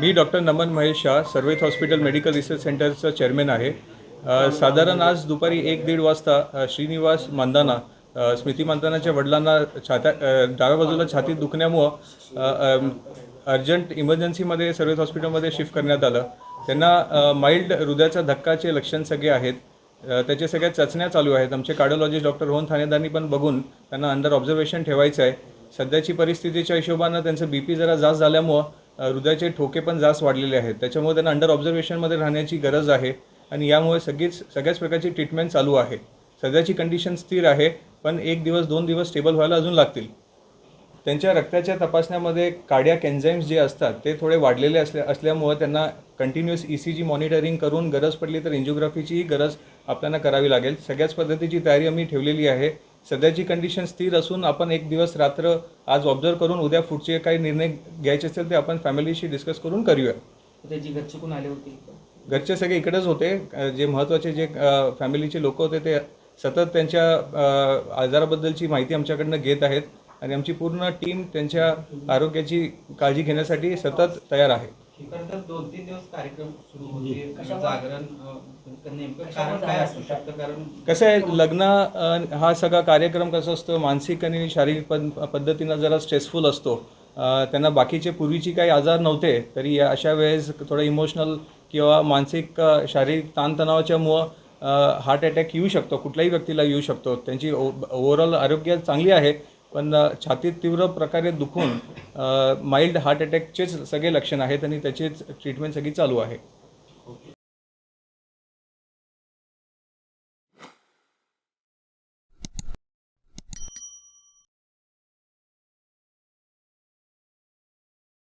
मी doctor Naman Mahesh Shah सर्वेत hospital medical research सेंटरचं chairman आहे. साधारण आज दुपारी एक दीड वाजता श्रीनिवास मंदाना स्मृती मंदानाच्या वडिलांना छात्या डाव्या बाजूला छातीत दुखण्यामुळं अर्जंट इमर्जन्सीमध्ये सर्वेत हॉस्पिटलमध्ये शिफ्ट करण्यात आलं. त्यांना माइल्ड हृदयाच्या धक्काचे लक्षण सगळे आहेत. त्याचे त्याच्या सगळ्या चाचण्या चालू आहेत. आमचे कार्डिओलॉजिस्ट डॉक्टर रोहन ठाणेदारांनी पण बघून त्यांना अंडर ऑब्झर्वेशन ठेवायचं आहे सध्याची परिस्थितीच्या हिशोबानं त्यांचं बी पी जरा जास्त झाल्यामुळं हृदयाचे ठोके पण जास्त वाढलेले आहेत. त्याच्यामुळे त्यांना अंडर ऑब्झर्वेशनमध्ये राहण्याची गरज आहे आणि यामुळे सगळीच सगळ्याच प्रकारची ट्रीटमेंट चालू आहे. सध्याची कंडिशन स्थिर आहे पण एक दिवस दोन दिवस स्टेबल व्हायला अजून लागतील. त्यांच्या रक्ताच्या तपासण्यामध्ये कार्डियाक एन्झाईम्स जे असतात ते थोडे वाढलेले असल्या असल्यामुळं त्यांना continuous E C G monitoring करून गरज पडली तर एन्जिओग्राफीचीही गरज आपल्याला करावी लागेल. सगळ्याच पद्धतीची तयारी आम्ही ठेवलेली आहे. सध्याची कंडिशन स्थिर असून आपण एक दिवस रात्र आज ऑब्झर्व करून उद्या पुढचे काही निर्णय घ्यायचे असतील ते आपण फॅमिलीशी डिस्कस करून करूया. त्याची घरचे कोण आले होते? घरचे सगळे इकडेच होते. जे महत्त्वाचे जे फॅमिलीचे लोक होते ते सतत त्यांच्या आजाराबद्दलची माहिती आमच्याकडनं घेत आहेत. आणि आमची पूर्ण टीम त्यांच्या आरोग्याची काळजी घेण्यासाठी सतत तयार आहे. खरं तर दोन तीन दिवस कार्यक्रम सुरू होते जागरण नेमकं कारण काय असू शकतं? कारण कसं आहे लग्न हा सगळा कार्यक्रम कसा असतो? मानसिक आणि शारीरिक पद पद्धतीनं जरा स्ट्रेसफुल असतो. त्यांना बाकीचे पूर्वीची काही आजार नव्हते तरी अशा वेळेस थोडं इमोशनल किंवा मानसिक शारीरिक ताणतणावाच्यामुळं हार्ट अटॅक येऊ शकतो. कुठल्याही व्यक्तीला येऊ शकतो. त्यांची ओव्हरऑल आरोग्य चांगली आहे. पण छातीत तीव्र प्रकारे दुखून माइल्ड हार्ट अटॅकचेच सगळे लक्षण आहेत आणि त्याचेच ट्रीटमेंट सगळी चालू आहे.